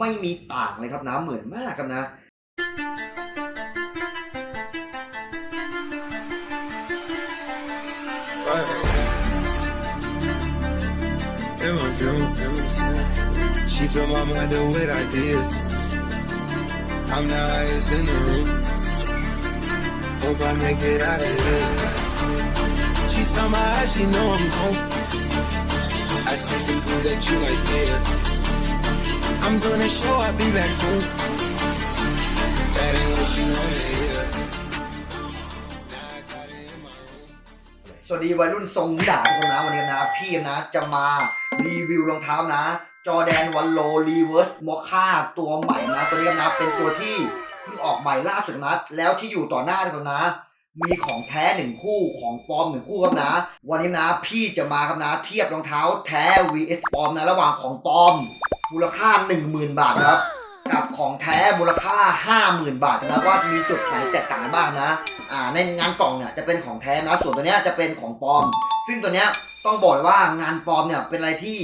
ไม่มีต่างเลยครับนะเหมือนมากครับนะ In my dream, she fill my mind up with ideas. I'm the highest in the room. Hope I make it out of here. She saw my eyes, she know I'm home. I see some things that you like, yeah. I'm doing a show, I'll be back soon. That ain't what she wanna hear. สวัสดีวัยรุ่นทรงด่าทุกคนนะวันนี้นะ พี่นะจะมารีวิวรองเท้านะ จอแดนวันโลรีเวิร์สมอค่าตัวใหม่นะ ตัวนี้นะเป็นตัวที่เพิ่งออกใหม่ล่าสุดนะแล้วที่อยู่ต่อหน้าทุกคนนะมีของแท้หนึ่งคู่ของปลอมหนึ่งคู่ครับนะ วันนี้นะพี่จะมาครับนะเทียบรองเท้าแท้ vs ปลอมนะระหว่างของปลอม มูลค่า 10,000 บาทนะครับ กับของแท้มูลค่า 50,000 บาทนะว่ามีจุดไหนแตกต่างบ้างนะอ่าในงานกล่องเนี่ยจะเป็นของแท้นะส่วนตัวเนี้ยจะเป็นของปลอม ซึ่งตัวเนี้ยต้องบอกเลยว่างานปลอมเนี่ยเป็นอะไรที่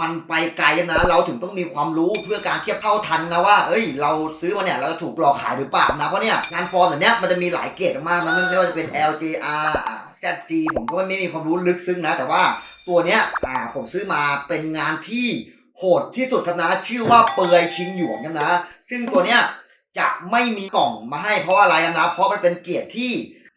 มันไปไกลนะ เราถึงต้องมีความรู้เพื่อการเทียบเท่าทันนะว่า เอ้ย เราซื้อมาเนี่ยเราจะถูกหลอกขายหรือเปล่านะ เพราะเนี่ยงานปลอมแบบเนี้ยมันจะมีหลายเกรดมากนะไม่ว่าจะเป็น LJR ZG ผมก็ไม่มีความรู้ลึกซึ้งนะ แต่ว่าตัวเนี้ยอ่าผมซื้อมาเป็นงานที่ โหดที่สุดครับนะ ชื่อว่าเปลือยชิงหยวนครับนะ ซึ่งตัวเนี้ยจะไม่มีกล่องมาให้เพราะว่าอะไรครับนะ เพราะมันเป็นเกียรติที่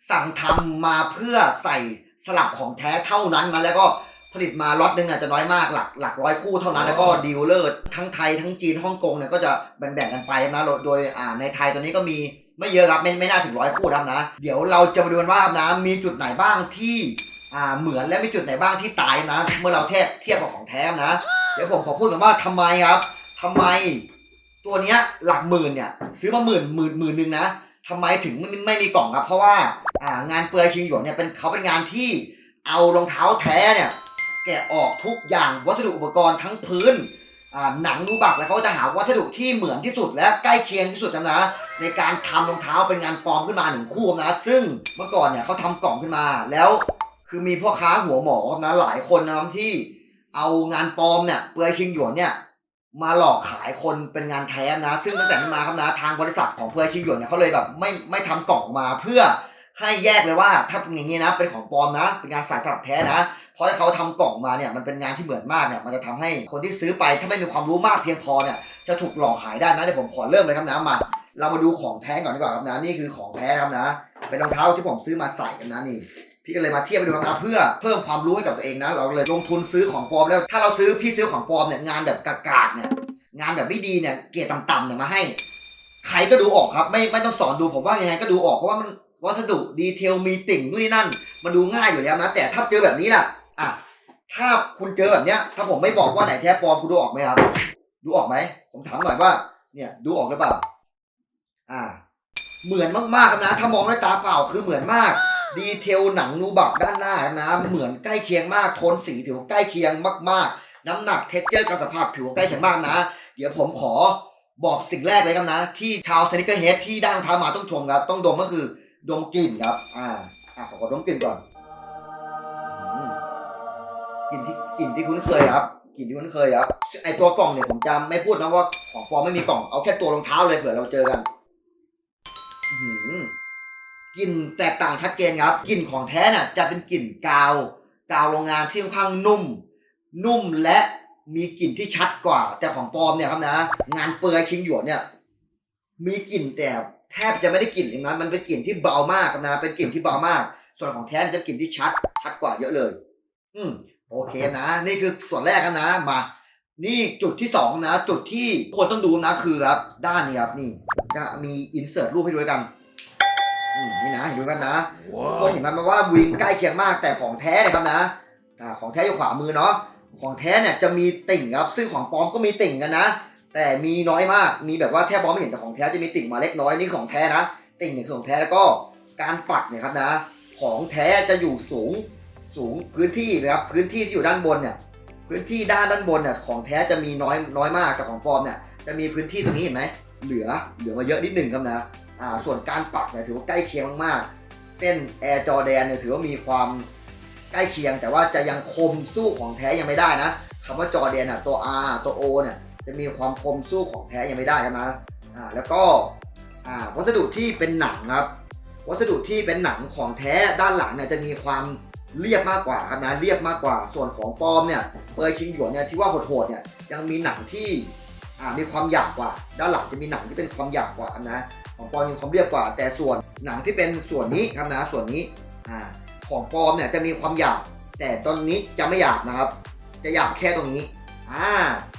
สั่งทำมาเพื่อใส่สลับของแท้เท่านั้นนะแล้วก็ผลิตมาล็อตหนึงอาจจะน้อยมากหลักหลักร้อยคู่เท่านั้นแล้วก็ดีลเลอร์ทั้งไทยทั้งจีนฮ่องกงเนี่ยก็จะแบ่งๆกันไปนะโดยโดยอ่าในไทยตอนนี้ก็มีไม่เยอะครับไม่ไม่น่าถึงร้อยคู่นะครับนะ เดี๋ยวเราจะมาดูกันว่าครับนะมีจุดไหนบ้างที่อ่าเหมือนและมีจุดไหนบ้างที่ตายนะ เมื่อเราเทียบเทียบกับของแท้นะ เดี๋ยวผมขอพูดก่อนว่าทำไมครับทำไม ตัวเนี้ยหลักหมื่นเนี่ย ซื้อมาหมื่นหมื่นหมื่นหนึ่งนะทำไมถึงไม่ไม่มีกล่องครับ เพราะว่าอ่างานเปลือยชิงหยวนเนี่ยเป็นเขาเป็นงานที่เอารองเท้าแท้เนี่ยแกะออกทุกอย่างวัสดุอุปกรณ์ทั้งพื้นอ่าหนังนูบักแล้วเขาจะหาวัสดุที่เหมือนที่สุดและใกล้เคียงที่สุดนะนะในการทำรองเท้าเป็นงานปลอมขึ้นมาหนึ่งคู่นะ ซึ่งเมื่อก่อนเนี่ยเขาทำกล่องขึ้นมาแล้ว คือมีพ่อค้าหัวหมอนะหลายคนนะที่ เอางานปลอมเนี่ยเปลือยชิงหยวนเนี่ยมาหลอกขายคนเป็นงานแท้นะ ซึ่งตั้งแต่นั้นมาครับนะทางบริษัทของเพื่อชิงหยวนเนี่ยเขาเลยแบบไม่ไม่ทำกล่องออกมาเพื่อให้แยกเลยว่าถ้าเป็นอย่างนี้นะ เป็นของปลอมนะ เป็นงานสายสลับแท้นะ เพราะถ้าเขาทำกล่องมาเนี่ยมันเป็นงานที่เหมือนมากเนี่ยมันจะทำให้คนที่ซื้อไปถ้าไม่มีความรู้มากเพียงพอเนี่ยจะถูกหลอกขายได้นะเดี๋ยวผมขอเริ่มเลยครับนะมา เรามาดูของแท้ก่อนดีกว่าครับนะนี่คือของแท้ครับนะ เป็นรองเท้าที่ผมซื้อมาใส่กันนะนี่ พี่ก็เลยมาเทียบไปดูครับเพื่อเพิ่มความรู้ให้กับตัวเองนะ เราเลยลงทุนซื้อของปลอมแล้ว ถ้าเราซื้อพี่ซื้อของปลอมเนี่ยงานแบบกากๆเนี่ยงานแบบไม่ดีเนี่ยเกรดต่ำๆเนี่ยมาให้ ใครก็ดูออกครับ ไม่ไม่ต้องสอนดูผมว่ายังไงก็ดูออกเพราะว่ามันวัสดุดีเทลมีติ่งนู่นนี่นั่น มันดูง่ายอยู่แล้วนะ แต่ถ้าเจอแบบนี้ล่ะอะถ้าคุณเจอแบบเนี้ย ถ้าผมไม่บอกว่าไหนแท้ปลอมคุณดูออกไหมครับ ดูออกไหมผมถามหน่อยว่า เนี่ยดูออกหรือเปล่า อ่า เหมือนมากๆครับนะ ถ้ามองด้วยตาเปล่าคือเหมือนมาก ดีเทลหนังนูบักด้านหน้านะเหมือนใกล้เคียงมากโทนสีถือว่าใกล้เคียงมากๆ น้ำหนักเท็กเจอร์การสัมผัสถือว่าใกล้เคียงมากนะ เดี๋ยวผมขอบอกสิ่งแรกเลยครับนะ ที่ชาวสนิเกอร์เฮดที่ด้รองเท้ามาต้องชมครับต้องดมก็คือดมกลิ่นครับ อ่าอะขอขอดมกลิ่นก่อนอกลิ่นที่กลิ่นที่คุ้นเคยครับกลิ่นที่คุ้นเคยครับไอตัวกล่องเนี่ยผมจะไม่พูดนะว่าของปลอมไม่มีกล่องเอาแค่ตัวรองเท้าเลยเผื่อเราเจอกัน กลิ่นแตกต่างชัดเจนครับกลิ่นของแท้น่ะจะเป็นกลิ่นกาว กาวโรงงานที่ค่อนข้างนุ่ม นุ่มและมีกลิ่นที่ชัดกว่า แต่ของปลอมเนี่ยครับนะ งานเปือยชิงหยวนเนี่ย มีกลิ่นแต่แทบจะไม่ได้กลิ่นเลยนะมันเป็นกลิ่นที่เบามากครับนะ เป็นกลิ่นที่เบามาก ส่วนของแท้จะกลิ่นที่ชัด ชัดกว่าเยอะเลย อืมโอเคนะ นี่คือส่วนแรกครับนะมา นี่จุดที่สองนะ จุดที่คนต้องดูนะคือครับด้านนี้ครับนี่จะมีอินเสิร์ตรูปให้ดูด้วยกัน อืมนี่นะเห็นดูกันนะทุกคนเห็นไหมว่าวิงใกล้เคียงมากแต่ของแท้เนี่ยครับนะอ่าของแท้อยู่ขวามือเนาะของแท้เนี่ยจะมีติ่งครับ ซึ่งของปลอมก็มีติ่งกันนะ แต่มีน้อยมากมีแบบว่าแทบมองไม่เห็นแต่ของแท้จะมีติ่งมาเล็กน้อยนี่ของแท้นะติ่งเนี่ยคือของแท้แล้วก็การปักเนี่ยครับนะ ของแท้จะอยู่สูงสูงพื้นที่นะครับพื้นที่ที่อยู่ด้านบนเนี่ยพื้นที่ด้านด้านบนเนี่ยของแท้จะมีน้อยน้อยมากแต่ของปลอมเนี่ยจะมีพื้นที่ตรงนี้เห็นไหมเหลือเหลือมาเยอะนิดหนึ่งครับนะ อ่าส่วนการปักเนี่ยถือว่าใกล้เคียงมากๆเส้นแอร์จอแดนเนี่ยถือว่ามีความใกล้เคียง แต่ว่าจะยังคมสู้ของแท้ยังไม่ได้นะคำว่าจอแดนอะตัว R ตัว O เนี่ยจะมีความคมสู้ของแท้ยังไม่ได้ครับนะอ่าแล้วก็อ่าวัสดุที่เป็นหนังครับ วัสดุที่เป็นหนังของแท้ด้านหลังเนี่ยจะมีความเรียบมากกว่าครับนะเรียบมากกว่าส่วนของปลอมเนี่ยเปยชิงหยวนเนี่ยที่ว่าโหดๆเนี่ยยังมีหนังที่อ่ามีความหยาบกว่า ด้านหลังจะมีหนังที่เป็นความหยาบกว่านะ ของปลอมมีความเรียบกว่า แต่ส่วนหนังที่เป็นส่วนนี้ครับนะส่วนนี้อ่าของปลอมเนี่ยจะมีความหยาบแต่ตอนนี้จะไม่หยาบนะครับ จะหยาบแค่ตรงนี้อ่า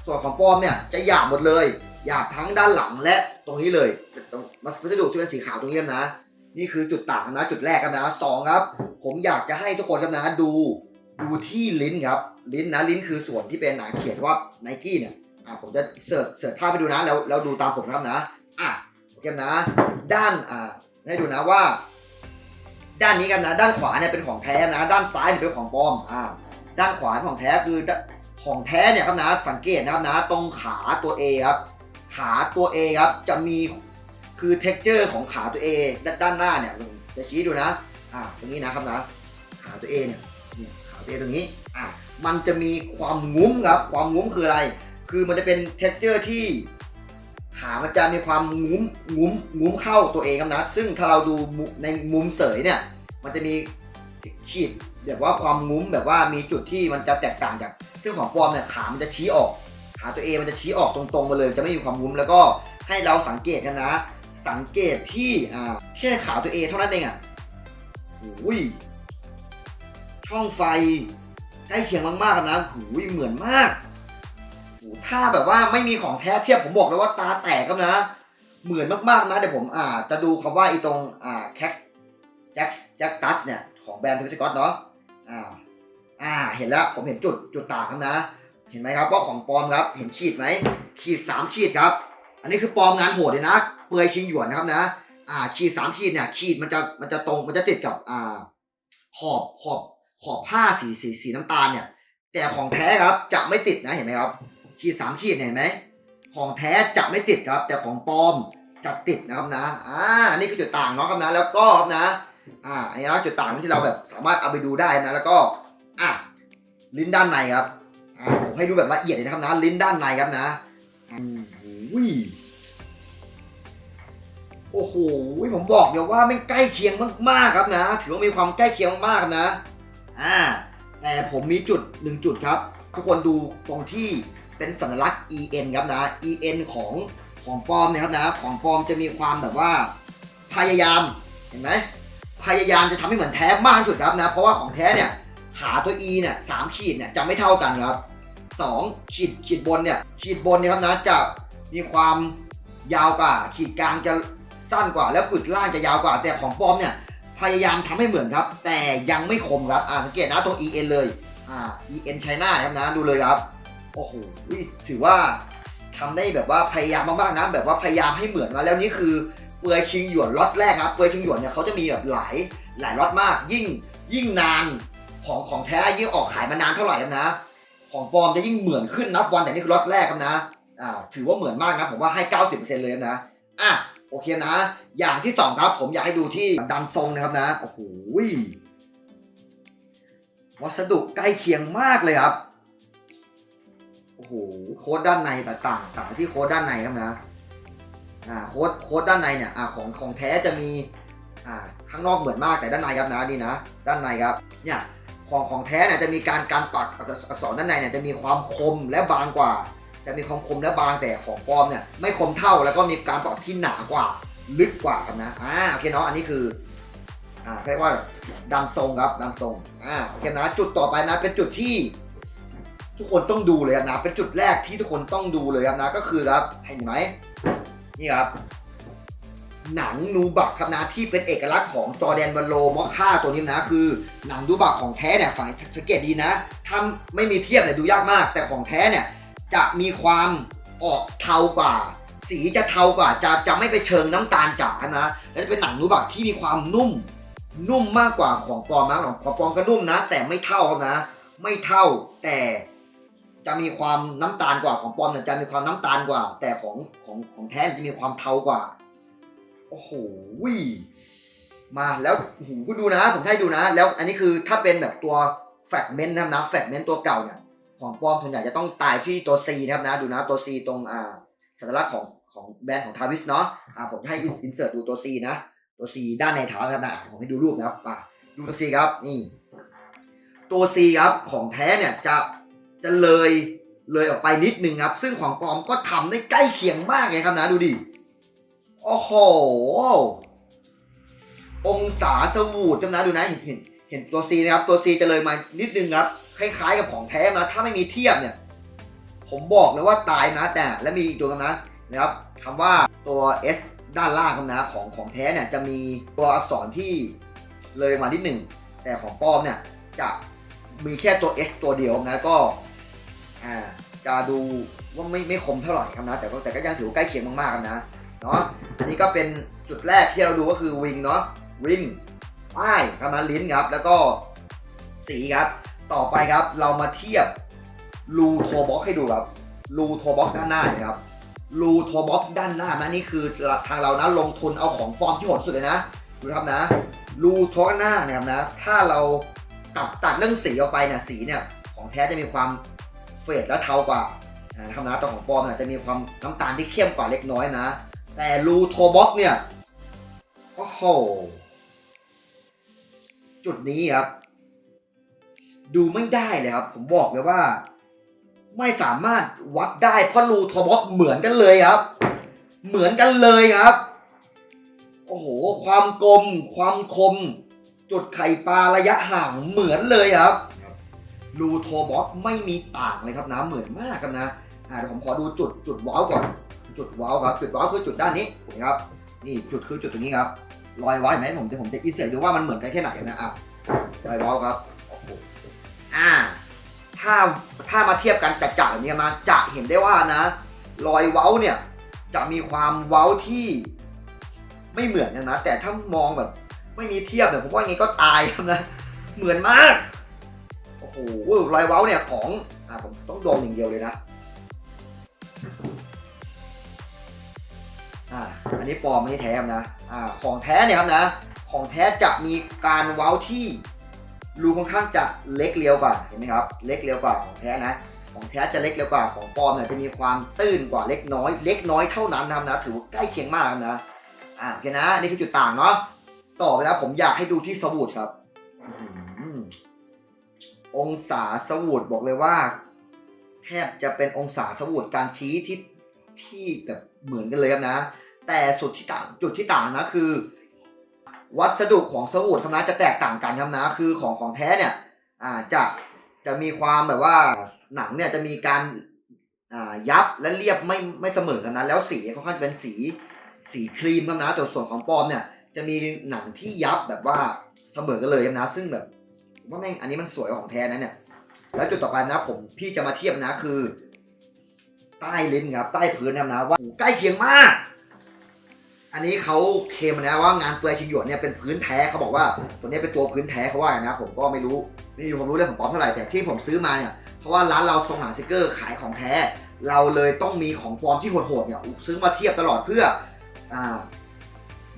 ส่วนของปลอมเนี่ยจะหยาบหมดเลยหยาบทั้งด้านหลังและตรงนี้เลยตรงวัสดุที่เป็นสีขาวตรงนี้นะ นี่คือจุดต่างนะจุดแรกครับนะสองครับ ผมอยากจะให้ทุกคนครับนะดูดูที่ลิ้นครับ ลิ้นนะลิ้นคือส่วนที่เป็นหนาเขียนว่าไนกี้เนี่ยอ่าผมจะเสิร์ชเสิร์ชภาพไปดูนะแล้วแล้วดูตามผมครับนะอะ โอเคนะ ด้านอ่าให้ดูนะว่า ด้านนี้กันนะ ด้านขวาเนี่ยเป็นของแท้นะ ด้านซ้ายเนี่ยเป็นของปลอมอ่าด้านขวาของแท้คือของแท้เนี่ยครับนะสังเกตนะครับนะตรงขาตัว A ครับขาตัว A ครับจะมีคือเท็กเจอร์ของขาตัว A ด้านด้านหน้าเนี่ยจะชี้ดูนะอ่าตรงนี้นะครับนะขาตัว A เนี่ยเนี่ยขาตัว A ตรงนี้อ่ามันจะมีความงุ้มครับความงุ้มคืออะไร คือมันจะเป็นเท็กเจอร์ที่ ขามันจะมีความงุ้มงุ้มงุ้มเข้าตัวเองครับนะ ซึ่งถ้าเราดูในมุมเสยเนี่ย มันจะมีขีดแบบว่าความงุ้มแบบว่ามีจุดที่มันจะแตกต่างจากซึ่งของปลอมเนี่ยขามันจะชี้ออก ขาตัวเองมันจะชี้ออกตรงๆมาเลย จะไม่มีความงุ้มแล้วก็ให้เราสังเกตกันนะ สังเกตที่อ่าแค่ขาตัวเองเท่านั้นเองอะโอ้ยช่องไฟใกล้เคียงมากๆกันนะโอ้ยเหมือนมาก ถ้าแบบว่าไม่มีของแท้เทียบผมบอกเลยว่าตาแตกครับนะ เหมือนมากๆนะเดี๋ยวผมอ่าจะดูคำว่าอีตรงอ่าแคสแจ็คแจ็คตัสเนี่ยของแบรนด์ทวิสกอตเนาะอ่าอ่าเห็นแล้วผมเห็นจุดจุดต่างครับนะ เห็นไหมครับว่าของปลอมครับ เห็นขีดไหมขีดสามขีดครับ อันนี้คือปลอมงานโหดเลยนะเปลือยชิงหยวนนะครับนะอ่าขีดสามขีดเนี่ยขีดมันจะมันจะตรงมันจะติดกับอ่าขอบขอบขอบผ้าสีสีสีน้ำตาลเนี่ย แต่ของแท้ครับจะไม่ติดนะเห็นไหมครับ ขีดสามขีดเห็นไหมของแท้จะไม่ติดครับ แต่ของปลอมจะติดนะครับนะอ่านี่คือจุดต่างเนาะครับนะแล้วก็ครับนะอ่าอันนี้นะจุดต่างที่เราแบบสามารถเอาไปดูได้นะแล้วก็อะลิ้นด้านในครับอ่าผมให้ดูแบบละเอียดเลยนะครับนะ ลิ้นด้านในครับนะอืมอุ้ยโอ้โหผมบอกเดี๋ยวว่าม่งใกล้เคียงมากๆครับนะ ถือว่ามีความใกล้เคียงมากๆนะอ่าแต่ผมมีจุดหนึ่งจุดครับทุกคนดูตรงที่ เป็นสัญลักษณ์ EN ครับนะ EN ของของปลอมนี่ยครับนะของปลอมจะมีความแบบว่าพยายามเห็นไหมพยายามจะทำให้เหมือนแท้มากที่สุดครับนะเพราะว่าของแท้เนี่ยขาตัว E เนี่ยสามขีดเนี่ยจะไม่เท่ากันครับสองขีดขีดบนเนี่ยขีดบนเนี่ยครับนะจะมีความยาวกว่า ขีดกลางจะสั้นกว่า แล้วขีดล่างจะยาวกว่าแต่ของปลอมเนี่ยพยายามทำให้เหมือนครับ แต่ยังไม่คมครับอ่าสังเกตนะตรง EN เลยอ่า EN China ครับนะดูเลยครับ โอ้โหถือว่าทำได้แบบว่าพยายามมากๆนะ แบบว่าพยายามให้เหมือนมาแล้วนี่คือเปลือยชิงหยวนล็อตแรกครับเปลือยชิงหยวนเนี่ยเขาจะมีแบบหลายหลายล็อตมาก ยิ่งยิ่งนานของของแท้ยิ่งออกขายมานานเท่าไหร่ครับนะ ของปลอมจะยิ่งเหมือนขึ้นนับวันแต่นี่คือล็อตแรกครับนะอ่าถือว่าเหมือนมากนะผมว่าให้ 90%เลยนะอะโอเคนะ อย่างที่สองครับ ผมอยากให้ดูที่ดันทรงนะครับนะโอ้โหวัสดุใกล้เคียงมากเลยครับ หโค้ดด้านในแต่ต่างต่างที่โค้ดด้านในครับนะอ่าโค้ดโค้ดด้านในเนี่ยอ่าของของแท้จะมีอ่าข้างนอกเหมือนมากแต่ด้านในครับนะนี่นะ ด้านในครับเนี่ยของของแท้เนี่ยจะมีการการปักอักษรด้านในเนี่ยจะมีความคมและบางกว่า จะมีความคมและบางแต่ของปลอมเนี่ยไม่คมเท่าแล้วก็มีการปักที่หนากว่า ลึกกว่าครับนะอ่าโอเคเนาะอันนี้คืออ่าเรียกว่าดำทรงครับดำทรงอ่าโอเคนะจุดต่อไปนะเป็นจุดที่ ทุกคนต้องดูเลยครับนะ เป็นจุดแรกที่ทุกคนต้องดูเลยครับนะ ก็คือครับเห็นไหมนี่ครับ หนังนูบักครับนะที่เป็นเอกลักษณ์ของจอแดนวันโลมอค่าตัวนี้นะ คือหนังนูบักของแท้เนี่ยฝ่ายสังเกตดีนะถ้าไม่มีเทียบเนี่ยดูยากมาก แต่ของแท้เนี่ยจะมีความออกเทากว่า สีจะเทากว่าจะจะไม่ไปเชิงน้ำตาลจ๋านะและจะเป็นหนังนูบักที่มีความนุ่ม นุ่มมากกว่าของปลอมนะของปลอมก็นุ่มนะ แต่ไม่เท่าครับนะ ไม่เท่าแต่ จะมีความน้ำตาลกว่าของปลอมเนี่ยจะมีความน้ำตาลกว่า แต่ของของของแท้จะมีความเทากว่า โอ้โหมาแล้วโอ้โหคุณดูนะ ผมให้ดูนะ แล้วอันนี้คือถ้าเป็นแบบตัวแฟกเมนต์นะครับนะแฟกเมนต์ตัวเก่าเนี่ยของปลอมส่วนใหญ่จะต้องตายที่ตัว C นะครับนะดูนะตัว C ตรงอ่าสัญลักษณ์ของของแบรนด์ของทาวิสเนาะอ่าผมให้อินเสิร์ตดูตัว C นะตัว C ด้านในเท้านะครับนะผมให้ดูรูปนะครับอะดูตัว C ครับนี่ตัว C ครับของแท้เนี่ยจะ จะเลยเลยออกไปนิดนึงครับ ซึ่งของปลอมก็ทำได้ใกล้เคียงมากเลยครับนะดูดิ โอ้โห องศาสวูดจำนะดูนะเห็นเห็นเห็นตัว C นะครับตัว C จะเลยมานิดนึงครับ คล้ายๆกับของแท้นะ ถ้าไม่มีเทียบเนี่ย ผมบอกเลยว่าตายนะแต่และมีอีกตัวคำนะนะครับคำว่าตัว S ด้านล่างคำนะของของแท้เนี่ยจะมีตัวอักษรที่เลยมานิดหนึ่งแต่ของปลอมเนี่ยจะมีแค่ตัว S ตัวเดียวนะก็ อ่าจะดูว่าไม่ไม่คมเท่าไหร่ครับนะ แต่ก็แต่ก็ยังถือว่าใกล้เคียงมากๆครับนะเนาะอันนี้ก็เป็นจุดแรกที่เราดูก็คือวิงเนาะวิงป้ายครับนะลิ้นครับ แล้วก็สีครับ ต่อไปครับเรามาเทียบรูโทบ็อกให้ดูครับรูโทบ็อกด้านหน้าครับรูโทบ็อกด้านหน้านะนี่คือทางเรานะลงทุนเอาของปลอมที่โหดสุดเลยนะดูครับนะรูโทบ็อกด้านหน้านี่ยครับนะ ถ้าเราตัดตัดเรื่องสีออกไปเนี่ยสีเนี่ยของแท้จะมีความ เฟดและเทากว่านะครับนะตัวของปอมเนี่ยจะมีความน้ำตาลที่เข้มกว่าเล็กน้อยนะ แต่รูโทบ็อกเนี่ยโอ้โหจุดนี้ครับ ดูไม่ได้เลยครับ ผมบอกเลยว่า ไม่สามารถวัดได้เพราะรูโทบ็อกเหมือนกันเลยครับ เหมือนกันเลยครับโอ้โหความกลม ความคม จุดไข่ปลาระยะห่างเหมือนเลยครับ รูโทบ็อกไม่มีต่างเลยครับนะเหมือนมากครับนะอ่าเดี๋ยวผมขอดูจุดจุดว้าวก่อนจุดว้าวครับจุดว้าวคือจุดด้านนี้นะครับนี่จุดคือจุดตรงนี้ครับรอยว้เห็นไหมผมจะผมจะอินเสิร์ตดูว่ามันเหมือนกันแค่ไหนนะอะรอยว้าวครับโอ้โหอ่าถ้าถ้ามาเทียบกันจัดจ่าแบบนี้มาจะเห็นได้ว่านะรอยเว้าเนี่ยจะมีความเว้าที่ไม่เหมือนกันนะ แต่ถ้ามองแบบไม่มีเทียบเนี่ยผมว่าไงก็ตายครับนะเหมือนมาก โอ้โหรอยเว้าเนี่ยของอ่าผมต้องดมอย่างเดียวเลยนะอ่าอันนี้ปลอมไม่ใช่แท้ครับนะอ่าของแท้เนี่ยครับนะ ของแท้จะมีการเว้าที่รูค่อนข้างจะเล็กเรียวกว่าเห็นไหมครับ เล็กเรียวกว่าของแท้นะ ของแท้จะเล็กเรียวกว่าของปลอมเนี่ยจะมีความตื้นกว่าเล็กน้อย เล็กน้อยเท่านั้นนะครับนะถือว่าใกล้เคียงมากนะอ่าโอเคนะนี่คือจุดต่างเนาะต่อไปแล้วผมอยากให้ดูที่สวูดครับ องศาสวูดบอกเลยว่า แทบจะเป็นองศาสวูดการชี้ที่ที่แบบเหมือนกันเลยครับนะ แต่สุดที่ต่างจุดที่ต่างนะคือ วัสดุของสวูดครับนะจะแตกต่างกันครับนะคือของของแท้เนี่ยอ่าจะจะมีความแบบว่าหนังเนี่ยจะมีการอ่ายับและเรียบไม่ไม่เสมอกันนะแล้วสีค่อนข้างจะเป็นสีสีครีมครับนะแต่ส่วนของปลอมเนี่ยจะมีหนังที่ยับแบบว่าเสมอกันเลยครับนะ ซึ่งแบบ ว่าแม่งอันนี้มันสวยของแท้นะเนี่ย แล้วจุดต่อไปนะผมพี่จะมาเทียบนะคือ ใต้ลิ้นครับ ใต้พื้นนะนะว่าใกล้เคียงมาก อันนี้เขาเคลมมาแล้วว่างานเปลือยชิงหยวนเนี่ยเป็นพื้นแท้เขาบอกว่าตัวนี้เป็นตัวพื้นแท้เขาว่าอย่างนะ ผมก็ไม่รู้ไม่มีความรู้เรื่องของป๊อปเท่าไหร่แต่ที่ผมซื้อมาเนี่ยเพราะว่าร้านเราทรงหนังสติกเกอร์ขายของแท้ เราเลยต้องมีของปลอมที่โหดๆเนี่ยซื้อมาเทียบตลอดเพื่ออ่า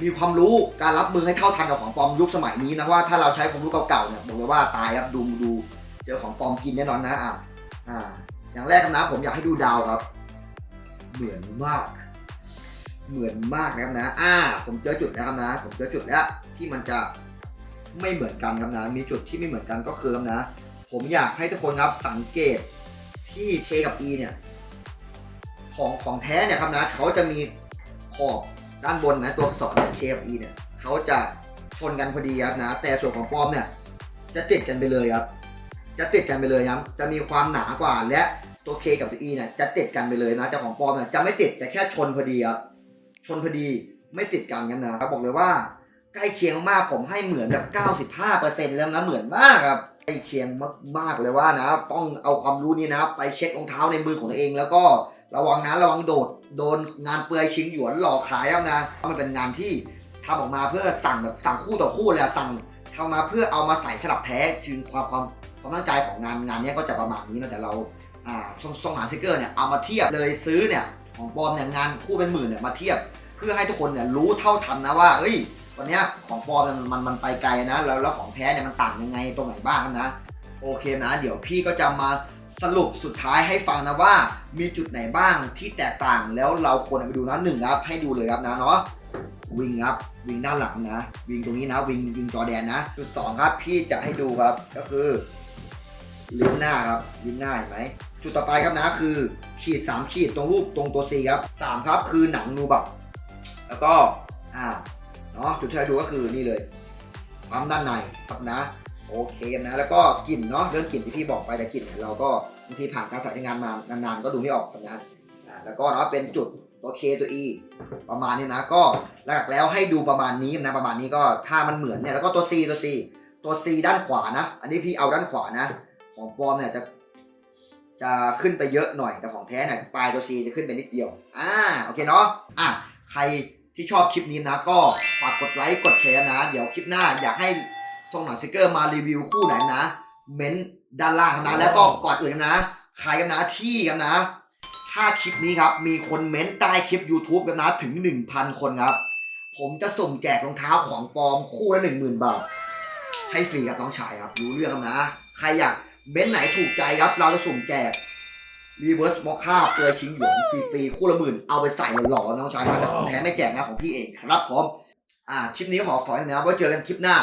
มีความรู้การรับมือให้เท่าทันกับของปลอมยุคสมัยนี้นะว่าถ้าเราใช้ความรู้เก่าๆเนี่ยบอกเลยว่าตายครับดูดูเจอของปลอมกินแน่นอนนะอ่าอ่า อย่างแรกนะผมอยากให้ดูดาวครับ เหมือนมาก เหมือนมากนะครับนะ อ่า ผมเจอจุดแล้วครับนะ ผมเจอจุดแล้วที่มันจะไม่เหมือนกันครับนะ มีจุดที่ไม่เหมือนกันก็คือครับนะ ผมอยากให้ทุกคนครับสังเกตที่ K กับ E เนี่ย ของของแท้เนี่ยครับนะเขาจะมีขอบ ด้านบนนะตัวอักษรเนี่ย K กับ E เนี่ยเขาจะชนกันพอดีครับนะ แต่ส่วนของปลอมเนี่ยจะติดกันไปเลยครับ จะติดกันไปเลยครับจะมีความหนากว่าและตัว K กับตัว E เนี่ยจะติดกันไปเลยนะแต่ของปลอมเนี่ยจะไม่ติดจะแค่ชนพอดีครับชนพอดีไม่ติดกันกันนะครับบอกเลยว่าใกล้เคียงมากผมให้เหมือนแบบ 95%แล้วนะเหมือนมากครับใกล้เคียงมากๆเลยว่านะ ต้องเอาความรู้นี้นะ ไปเช็ครองเท้าในมือของตัวเอง แล้วก็ ระวังนะระวังโดดโดนงานเปลือยชิงหยวนหลอกขายแล้วนะเพราะมันเป็นงานที่ทำออกมาเพื่อสั่งแบบสั่งคู่ต่อคู่เลยอะสั่งทำมาเพื่อเอามาใส่สลับแท้ชืนความความความตั้งใจของงานงานนี้ก็จะประมาณนี้นะแต่เราอ่าทรงทรงหาสติกเกอร์เนี่ยเอามาเทียบเลยซื้อเนี่ยของปลอมเนี่ยงานคู่เป็นหมื่นเนี่ยมาเทียบ เพื่อให้ทุกคนเนี่ยรู้เท่าทันนะว่าเอ้ยวันเนี้ยของปลอมมันมันมันไปไกลนะแล้วแล้วของแท้เนี่ยมันต่างยังไงตรงไหนบ้างนะ โอเคนะ เดี๋ยวพี่ก็จะมาสรุปสุดท้ายให้ฟังนะว่ามีจุดไหนบ้างที่แตกต่างแล้วเราควรเอาไปดูนะหนึ่งครับให้ดูเลยครับนะเนาะวิงครับวิงด้านหลังนะ วิงตรงนี้นะ วิงวิงจอแดนนะ จุดสองครับพี่จะให้ดูครับก็คือลิ้นหน้าครับลิ้นหน้าเห็นไหมจุดต่อไปครับนะคือ ขีดสามขีดตรงรูปตรงตัว C ครับสามครับคือหนังนูบับแล้วก็อ่าเนาะจุดที่เราดูก็คือนี่เลยปั๊มด้านในครับนะ โอเคนะ แล้วก็กลิ่นเนาะเรื่องกลิ่นที่พี่บอกไปแต่กลิ่นเนี่ยเราก็บางทีผ่านการใช้งานมานานๆก็ดูไม่ออกครับนะอ่าแล้วก็เนาะเป็นจุดตัว K ตัว E ประมาณนี้นะ ก็หลักแล้วให้ดูประมาณนี้นะประมาณนี้ก็ถ้ามันเหมือนเนี่ยแล้วก็ตัว C ตัว C ตัว C ด้านขวานะ อันนี้พี่เอาด้านขวานะ ของปลอมเนี่ยจะจะขึ้นไปเยอะหน่อยแต่ของแท้เนี่ยปลายตัว C จะขึ้นไปนิดเดียวอ่าโอเคเนาะอะใครที่ชอบคลิปนี้นะ ก็ฝากกดไลค์กดแชร์นะ เดี๋ยวคลิปหน้าอยากให้ ส่งหนังสติกเกอร์มารีวิวคู่ไหนนะ เม้นต์ด้านล่างนะแล้วก็ก่อนอื่นนะใครกันนะที่กันนะ ถ้าคลิปนี้ครับมีคนเม้นต์ใต้คลิป YouTube กันนะถึง 1,000 คนครับ ผมจะส่งแจกรองเท้าของปลอมคู่ละ10,000 บาท ให้ฟรีครับน้องชายครับรู้เรื่องครับนะ ใครอยากเม้นต์ไหนถูกใจครับ เราจะสุ่มแจก Reverse m o c c a เปลือยชิงหยวนฟรีๆคู่ละหมื่นเอาไปใส่หล่อๆน้องชายนะแต่ของแท้ไม่แจกนะของพี่เองครับผมอ่าคลิปนี้ขอขอให้นะไว้เจอกันคลิปหน้า